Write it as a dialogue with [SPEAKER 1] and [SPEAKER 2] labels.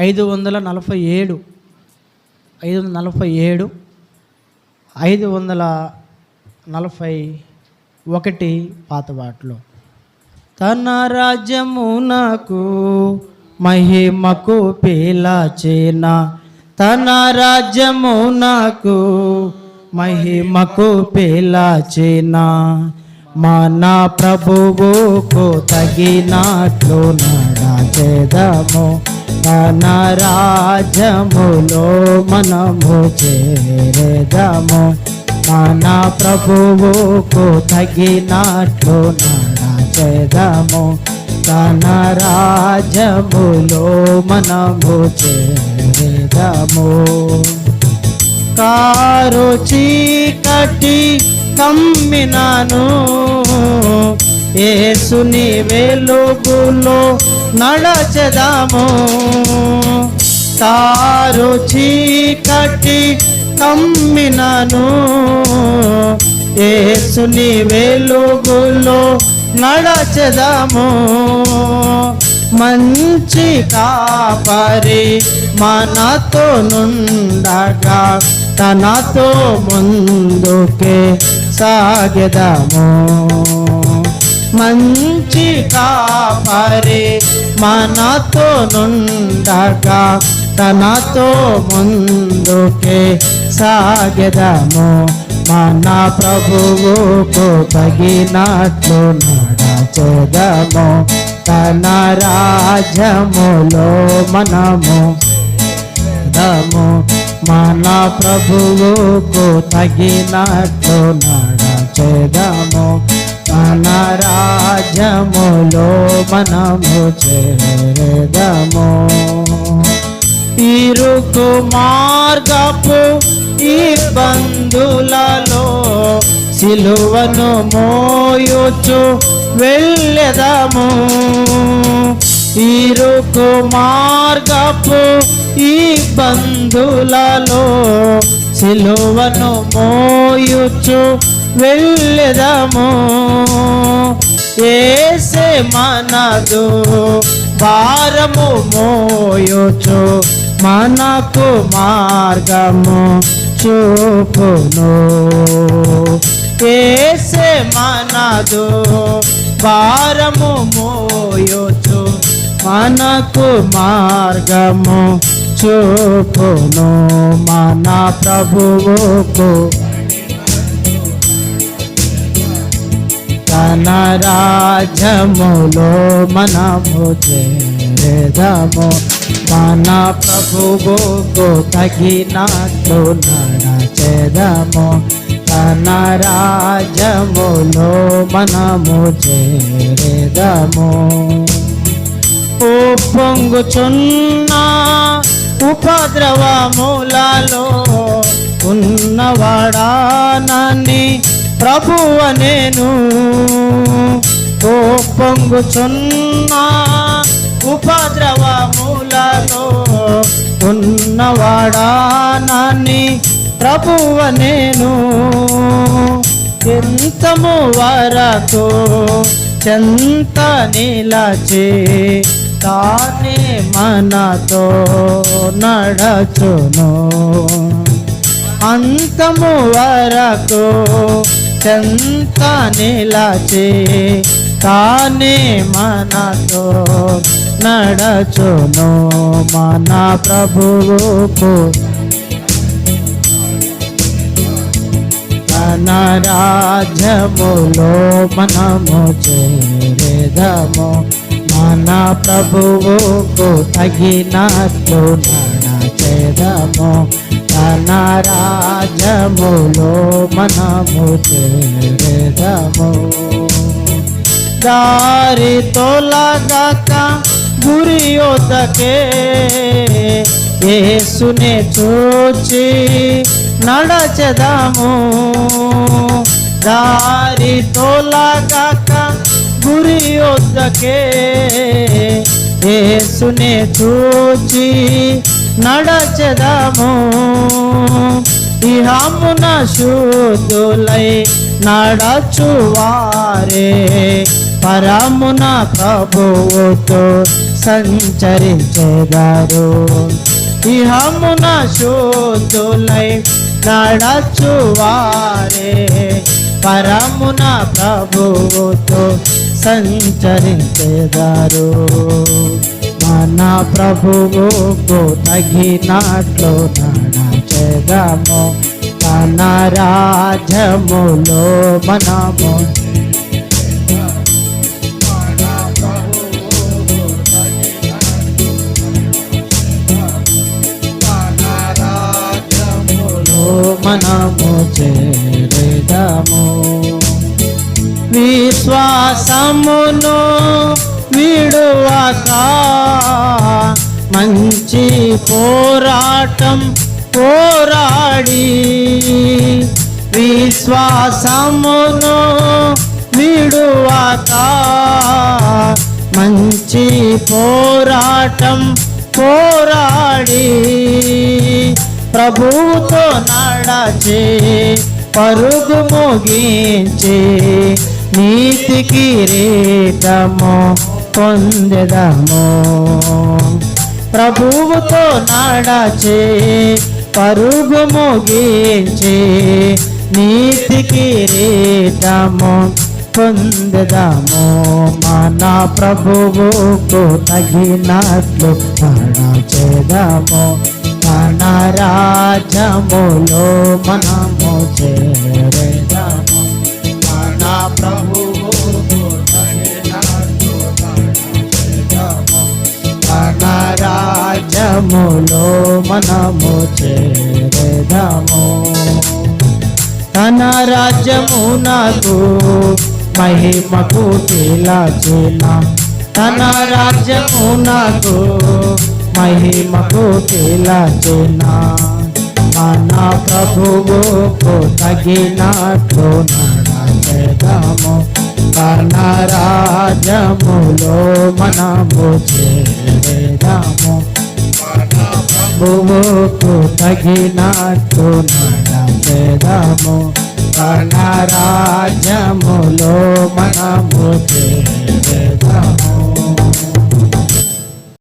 [SPEAKER 1] ఐదు వందల నలభై ఏడు. ఐదు వందల నలభై ఏడు. ఐదు వందల నలభై ఒకటి పాత పాటలు తన రాజ్యమునకు మహిమకు పిలచిన తన రాజ్యము నాకు మహిమకు మా మన ప్రభువుకు తగినట్లు నడచెదము. మన రాజ్యములో మనము చేరదము. మన ప్రభువుకు తగినట్లు నడచెదము. తన రాజ్యములో మనము చేరదము. కారు చీకటి కమ్మినాను. ఏసుని వెలుగులో నడచదాము. తారు చీకటి కమ్మినను. ఏసుని వెలుగులో నడచదాము. మంచి కాపరి మనతో నుండగా తనతో ముందుకే సాగెదము. మంచి కాపరి మనతో నుండగా తనతో ముందుకే సాగెదము. మన ప్రభువుకు తగినట్లు నడచెదము. తన రాజ్యములో మనము దము మన ప్రభువుకు తగినట్లు నడచెదము. మన రాజ్యములో మనము చేరదము. ఇరుకు మార్గపు ఈ బంధులలో సిలువను మోయుచు వెళ్ళెదము. ఇరుకు మార్గపు ఈ బంధులలో సిలువను మోయుచు వెళ్ళెదము. ఏసే మనదు భారము మోయోచు మనకు మార్గము చూపును. ఏసే మనదు భారము మోయోచు మనకు మార్గము చూపును. మన ప్రభువుకు తన రాజ్యములో మనము చేరదము. మన ప్రభువుకు తగినట్లు నడచెదము. తన రాజ్యములో మనము చేరదము. ఓ పొంగుచున్న ఉపద్రవములలో ఉన్నవాడానని ప్రభువ నేను ఓ పొంగుచున్న ఉపద్రవములలో ఉన్నవాడానని ప్రభువ నేను ఎంతము వరకు చెంత నిలచి తానే మనతో నడచును. అంతము వరకు చెంత నిలచి తానే మనతో నడచును మన ప్రభువుకు తన రాజ్యములో మనము చేరేదము మన ప్రభువుకు తగినట్లు నడచేదము తన రాజ్యములో మనము చేరేదము. దారి తొలగక గురి యొద్దకే యేసునే చూచి నడచదాము. దారి తొలగక గురి యొద్దకే యేసునే చూచి నడచెదాము. ఇహమున శుద్ధులై నడచువారే. పరమున ప్రభువుతో సంచరించేదారు. ఇహమున శోధులై నడచువారే. పరమున ప్రభువుతో సంచరించేదారు. నా ప్రభువుకు తగినట్లు నడచెదము తన రాజ్యములో మనము. మనము చేరేదము. విశ్వాసమును విడువక మంచి పోరాటం పోరాడి విశ్వాసమును విడువక మంచి పోరాటం పోరాడి ప్రభుతో నడచే పరుగు ముగించి నీతి కిరీటము పొందెదము ప్రభువుతో నాడాచే పరుగు ముగించి నీతి కిరీటము పొందదము మన ప్రభువుకు తగినట్లు నడచేదము మన రాజములో మనము చేరే రాజ్యములో మనము చేరదాము. తన రాజ్యమునకు మహిమకు తిలచిన తన రాజ్యమునకు మహిమకు తిలచిన మన ప్రభువుకు తగినట్లు నడచెదము. తన రాజ్యములో మనము చేరదాము. ప్రభువుకు తగినట్టు నడపెదము. తన రాజ్యములో మనము చేరదము.